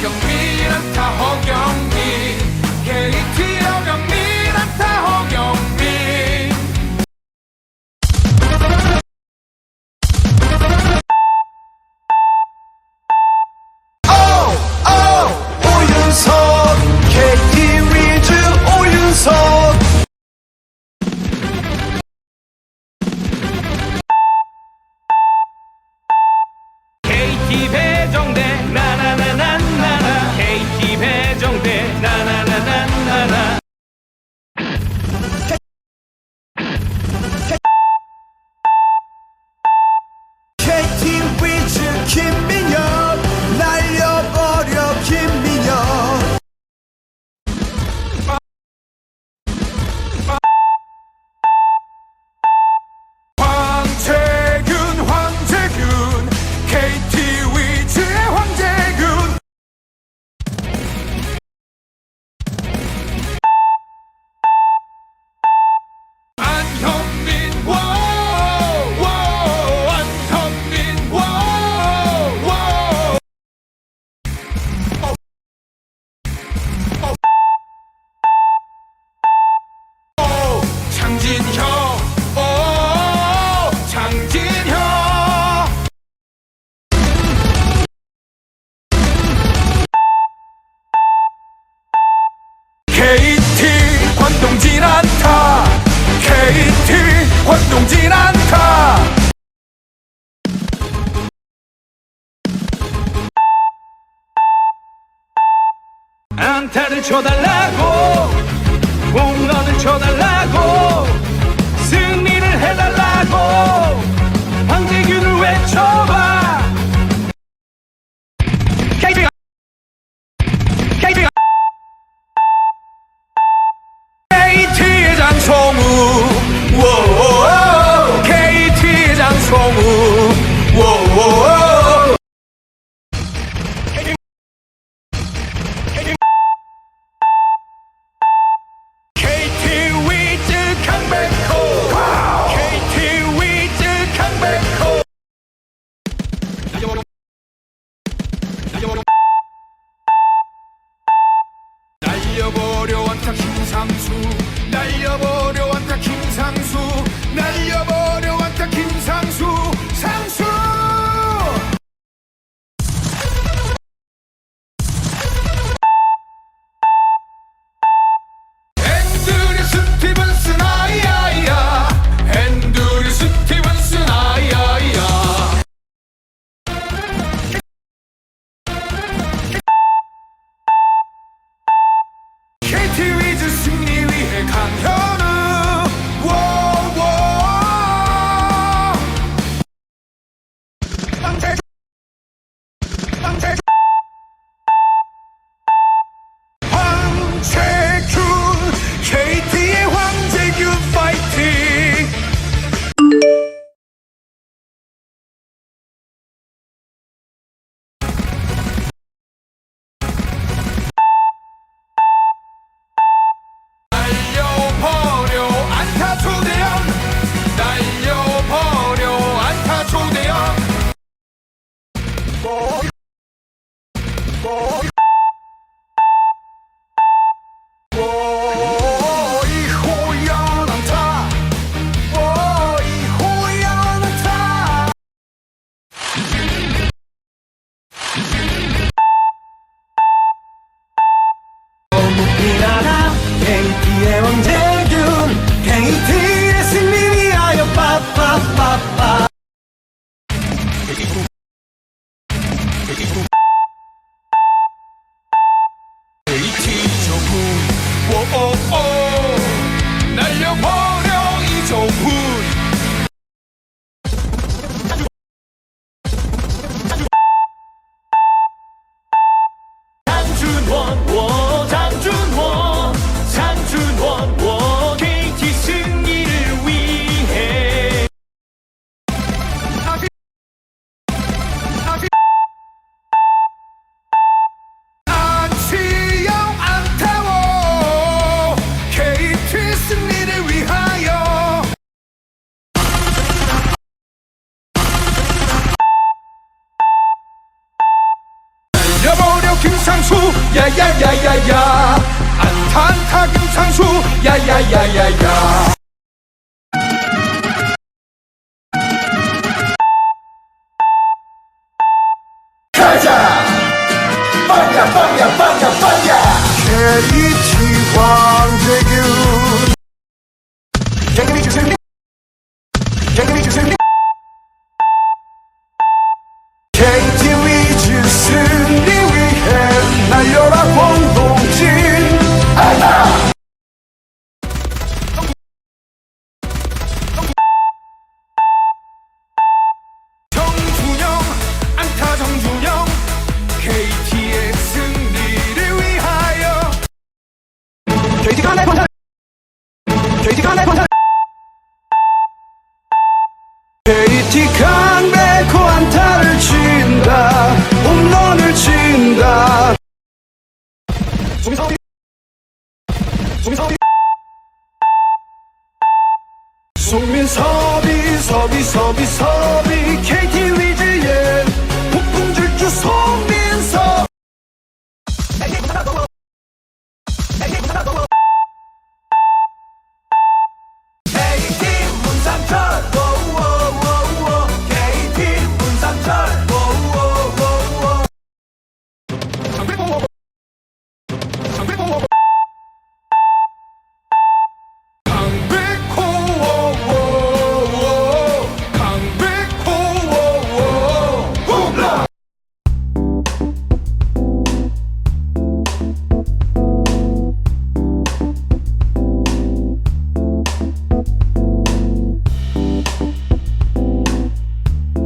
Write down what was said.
경민은 다 호경민 KT 허경민 匹配。 장진형 오 장진형 KT 관동진 안타. KT 관동진 안타. 안타를 쳐달라고 홈런을 쳐달라고. 김상수 날려버려 완타 김상수. 날려버려 우리나라 KT의 왕재균 KT의 승리하여 빠빠빠빠 KT 조훈 오오오 날려버려 이 조훈 one, one. 仓促呀呀呀呀呀暗探它跟仓促呀呀呀呀呀 베이직한 달콤한 베이직한 달콤한 타를 친다 홈런을 친다. 송민섭이 섭이 섭이 섭이 KT 위즈의 폭풍 질주 송민섭.